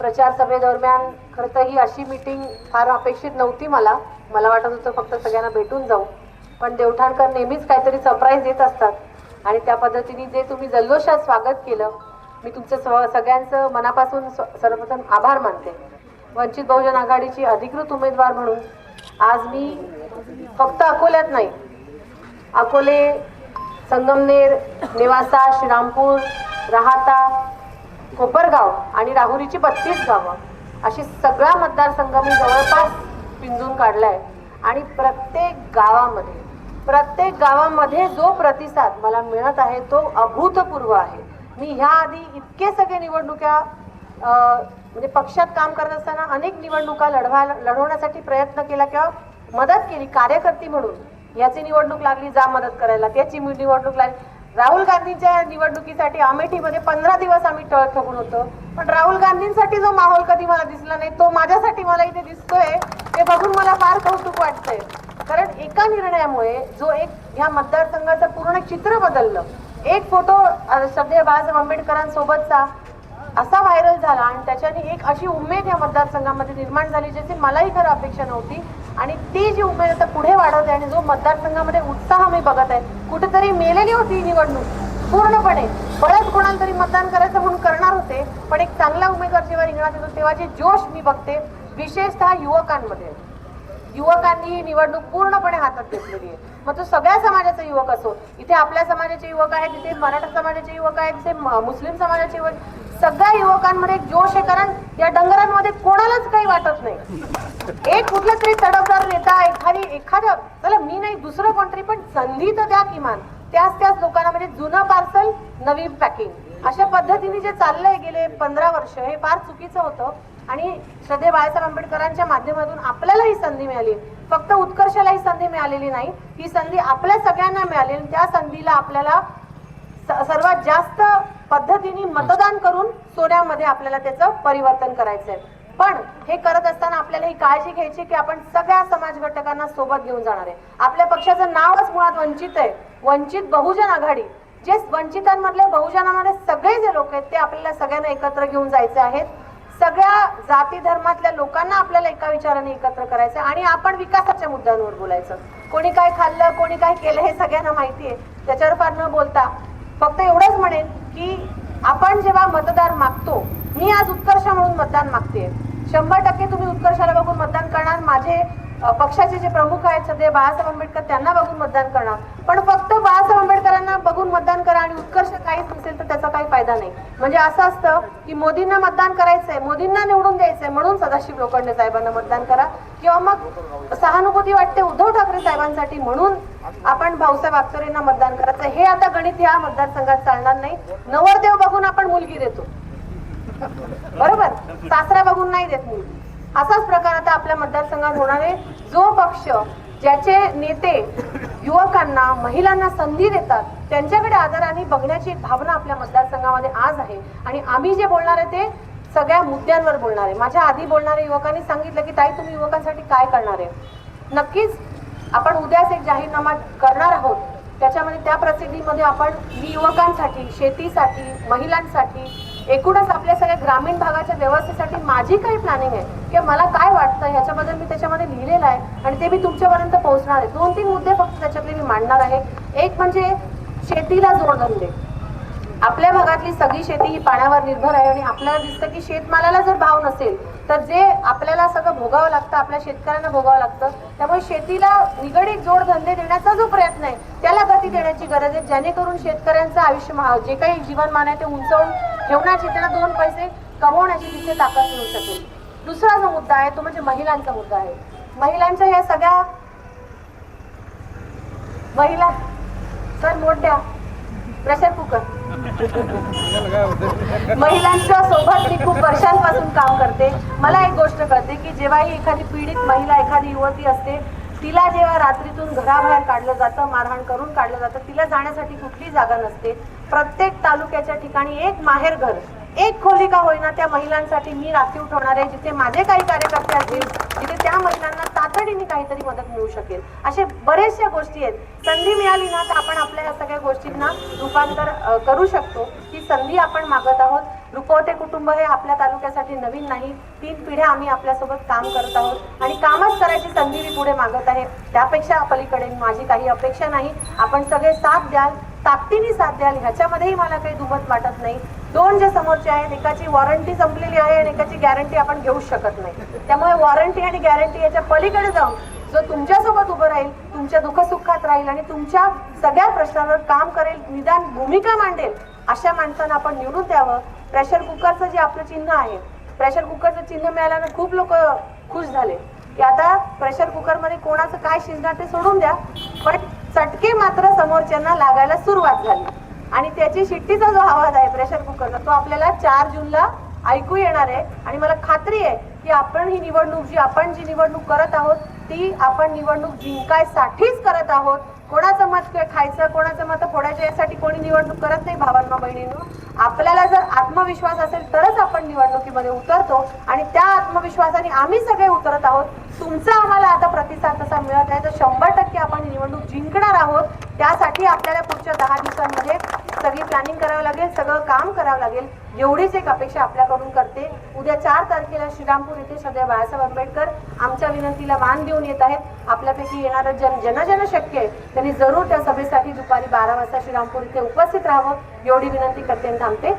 प्रचार सभेदरम्यान खरं तर ही अशी मीटिंग फार अपेक्षित नव्हती मला. मला वाटत होतं फक्त सगळ्यांना भेटून जाऊ. पण देवठाणकर नेहमीच काहीतरी सरप्राईज देत असतात. आणि त्या पद्धतीने जे तुम्ही जल्लोषात स्वागत केलं मी तुमचं स्व सगळ्यांचं मनापासून सर्वप्रथम आभार मानते. वंचित बहुजन आघाडीची अधिकृत उमेदवार म्हणून आज मी फक्त अकोल्यात नाही अकोले संगमनेर नेवासा श्रीरामपूर राहाता कोपरगाव आणि राहुरीची बत्तीस गावं. अशी सगळा मतदारसंघ मी जवळपास पिंजून काढलाय. आणि प्रत्येक गावामध्ये प्रत्येक गावामध्ये जो प्रतिसाद मला मिळत आहे तो अभूतपूर्व आहे. मी ह्या आधी इतके सगळे निवडणुका म्हणजे पक्षात काम करत असताना अनेक निवडणुका लढवा लढवण्यासाठी प्रयत्न केला किंवा मदत केली. कार्यकर्ती म्हणून याची निवडणूक लागली जा मदत करायला. त्याची मी निवडणूक लागली. राहुल गांधींच्या निवडणुकीसाठी अमेठीमध्ये पंधरा दिवस आम्ही टळ ठोकून होतो. पण राहुल गांधींसाठी जो माहोल कधी मला दिसला नाही तो माझ्यासाठी मला इथे दिसतोय ते बघून मला फार कौतुक वाटतंय. कारण एका निर्णयामुळे जो एक ह्या मतदारसंघाचं पूर्ण चित्र बदललं. एक फोटो अ, श्रद्धेय बाळासाहेब आंबेडकरांसोबतचा असा व्हायरल झाला आणि त्याच्याने एक अशी उमेद या मतदारसंघामध्ये निर्माण झाली ज्याची मलाही खरं अपेक्षा नव्हती. आणि ती जी उमेद आता पुढे वाढवते आहे आणि जो मतदारसंघामध्ये उत्साह मी बघत आहे कुठेतरी मेलेली होती निवडणूक. पूर्णपणे. परत कोणाला तरी मतदान करायचं म्हणून करणार होते पण एक चांगला उमेदवार जेव्हा रिंगणात येतो तेव्हा जे जोश मी बघते विशेषतः युवकांमध्ये. युवकांनी ही निवडणूक पूर्णपणे हातात घेतलेली आहे. मग तो सगळ्या समाजाचा युवक असो इथे आपल्या समाजाचे युवक आहेत इथे मराठा समाजाचे युवक आहेत इथे मुस्लिम समाजाचे युवक सगळ्या युवकांमध्ये एक जोश आहे कारण या डंगरांमध्ये कोणालाच काही वाटत नाही. एक कुठला तरी तडफदार नेता एखादी एखाद्या चला मी नाही दुसरं कोणतरी पण संधी तर द्या किमान. त्याच त्याच लोकांना म्हणजे जुनं पार्सल नवीन पॅकिंग अशा पद्धतीने जे चाललंय गेले पंधरा वर्ष हे फार चुकीचं होतं. आणि श्रद्धे बाळासाहेब आंबेडकरांच्या माध्यमातून आपल्याला ही संधी मिळाली. फक्त उत्कर्षाला ही संधी मिळालेली नाही. ही संधी आपल्या सगळ्यांना मिळाली आणि त्या संधीला आपल्याला स- सर्वात जास्त पद्धतीने मतदान करून सोन्यामध्ये आपल्याला त्याचं परिवर्तन करायचंय. पण हे करत असताना आपल्याला ही काळजी घ्यायची की आपण सगळ्या समाज घटकांना सोबत घेऊन जाणार आहे. आपल्या पक्षाचं नावच मुळात वंचित आहे. वंचित बहुजन आघाडी जे वंचितांमधले बहुजनामध्ये सगळे जे लोक आहेत ते आपल्याला सगळ्यांना एकत्र घेऊन जायचे आहेत. सगळ्या जाती धर्मातल्या लोकांना आपल्याला एका विचाराने एकत्र करायचं आणि आपण विकासाच्या मुद्द्यांवर बोलायचं. कोणी काय खाल्लं कोणी काय केलं हे सगळ्यांना माहिती आहे. त्याच्यावर फार न बोलता फक्त एवढंच म्हणेन की आपण जेव्हा मतदार मागतो मी आज उत्कर्ष म्हणून मतदान मागते शंभर टक्के तुम्ही उत्कर्षाला बघून मतदान करणार. माझे पक्षाचे जे प्रमुख आहेत सध्या बाळासाहेब आंबेडकर त्यांना बघून मतदान करणार पण फक्त बाळासाहेब आंबेडकरांना बघून मतदान करा आणि उत्कर्ष काहीच नसेल तर त्याचा काही फायदा नाही. म्हणजे असं असतं की मोदींना मतदान करायचंय मोदींना निवडून द्यायचंय म्हणून सदाशिव लोखंडे साहेबांना मतदान करा. किंवा मग सहानुभूती वाटते उद्धव ठाकरे साहेबांसाठी म्हणून आपण भाऊसाहेब आगचोरेंना मतदान करायचं हे आता गणित या मतदारसंघात चालणार नाही. नवरदेव बघून आपण मुलगी देतो. बरोबर? सासरा बघून नाही देत मुलगी. असाच प्रकार आता आपल्या मतदारसंघात होणार आहे. जो पक्ष ज्याचे नेते युवकांना महिलांना संधी देतात त्यांच्याकडे आदराने बघण्याची एक भावना आपल्या मतदारसंघामध्ये आज आहे. आणि आम्ही जे बोलणार आहे ते सगळ्या मुद्द्यांवर बोलणार आहे. माझ्या आधी बोलणाऱ्या युवकांनी सांगितलं की ताई तुम्ही युवकांसाठी काय करणार आहे? नक्कीच आपण उद्याच एक जाहीरनामा करणार आहोत. त्याच्यामध्ये त्या प्रसिद्धीमध्ये आपण मी युवकांसाठी शेतीसाठी महिलांसाठी एकूणच आपल्या सगळ्या ग्रामीण भागाच्या व्यवस्थेसाठी माझी काही प्लॅनिंग आहे. किंवा मला काय वाटतं ह्याच्याबद्दल मी त्याच्यामध्ये लिहिलेलं आहे आणि ते मी तुमच्यापर्यंत पोहोचणार आहे. दोन तीन मुद्दे फक्त त्याच्यातले मी मांडणार आहे. एक म्हणजे शेतीला जोडधंदे आपल्या भागातली सगळी शेती ही पाण्यावर निर्भर आहे आणि आपल्याला दिसतं की शेतमालाला जर भाव नसेल तर जे आपल्याला सगळं भोगावं लागतं आपल्या शेतकऱ्यांना भोगावं लागतं त्यामुळे शेतीला निगडीत जोडधंदे देण्याचा जो प्रयत्न आहे त्याला गती देण्याची गरज आहे जेणेकरून शेतकऱ्यांचं आयुष्य जे काही जीवनमान आहे ते उंचावून ठेवण्याची त्याला दोन पैसे कमवण्याची तिथे ताकद मिळू शकेल. दुसरा जो मुद्दा आहे तो म्हणजे महिलांचा मुद्दा आहे. महिलांच्या या सगळ्या महिला सर मोठ्या प्रेशर कुकर महिलांच्या सोबत मी खूप वर्षांपासून काम करते. मला एक गोष्ट कळते की जेव्हाही एखादी पीडित महिला एखादी युवती असते तिला जेव्हा रात्रीतून घराबाहेर काढलं जातं मारहाण करून काढलं जातं तिला जाण्यासाठी कुठली जागा नसते. प्रत्येक तालुक्याच्या ठिकाणी एक माहेर घर एक खोली का होईना त्या महिलांसाठी मी राखीव ठेवणार आहे जिथे माझे काही कार्यकर्ते असतील तिथे त्या महिलांना तातडीने काहीतरी मदत मिळू शकेल. असे बरेचशा गोष्टी आहेत. संधी मिळाली ना तर आपण आपल्या या सगळ्या गोष्टींना रूपांतर करू शकतो. ही संधी आपण मागत आहोत. रुपवते कुटुंब हे आपल्या तालुक्यासाठी नवीन नाही. तीन पिढ्या आम्ही आपल्यासोबत काम करत आहोत आणि कामच करायची संधी मी पुढे मागत आहे. त्यापेक्षा पलीकडे माझी काही अपेक्षा नाही. आपण सगळे साथ द्याल ताकदीने साथ द्याल ह्याच्यामध्येही मला काही दुमत वाटत नाही. दोन जे समोरचे आहेत एकाची वॉरंटी संपलेली आहे आणि एकाची गॅरंटी आपण घेऊ शकत नाही. त्यामुळे वॉरंटी आणि गॅरंटी याच्या पलीकडे जाऊन जो तुमच्यासोबत उभं राहील तुमच्या दुःखसुखात राहील आणि तुमच्या सगळ्या प्रश्नांवर काम करेल निदान भूमिका मांडेल अशा माणसांना आपण निवडून द्यावं. प्रेशर कुकरचं जे आपलं चिन्ह आहे प्रेशर कुकरचं चिन्ह मिळाल्यानं खूप लोक खुश झाले. की आता प्रेशर कुकरमध्ये कोणाचं काय शिजणार ते सोडून द्या. पण चटके मात्र समोरच्यांना लागायला सुरुवात झाली. आणि त्याची शिट्टीचा जो आवाज आहे प्रेशर कुकरचा तो आपल्याला चार जूनला ऐकू येणार आहे. आणि मला खात्री आहे की आपण ही निवडणूक जी आपण जी निवडणूक करत आहोत ती आपण निवडणूक जिंकायसाठीच करत आहोत. कोणाचं मत खायचं कोणाचं मत फोडायचं यासाठी कोणी निवडणूक करत नाही भावांना बहिणींनो. आपल्याला जर आत्मविश्वास असेल तरच आपण निवडणुकीमध्ये उतरतो आणि त्या आत्मविश्वासाने आम्ही सगळे उतरत आहोत. तुमचा आम्हाला आता प्रतिसाद तसा मिळत आहे तर शंभर टक्के आपण निवडणूक जिंकणार आहोत. त्यासाठी आपल्याला पुढच्या दहा दिवसांमध्ये सगळी प्लॅनिंग करावं लागेल सगळं काम करावं लागेल. एवढीच एक अपेक्षा आपल्याकडून करते. उद्या चार तारखेला श्रीरामपूर येथे सध्या बाळासाहेब आंबेडकर आमच्या विनंतीला मान देऊन येत आहेत. आपल्यापैकी येणारं जन जनजन शक्य आहे. त्यांनी जरूर त्या सभेसाठी दुपारी बारा वाजता श्रीरामपूर इथे उपस्थित राहावं. एवढी विनंती करते थांबते.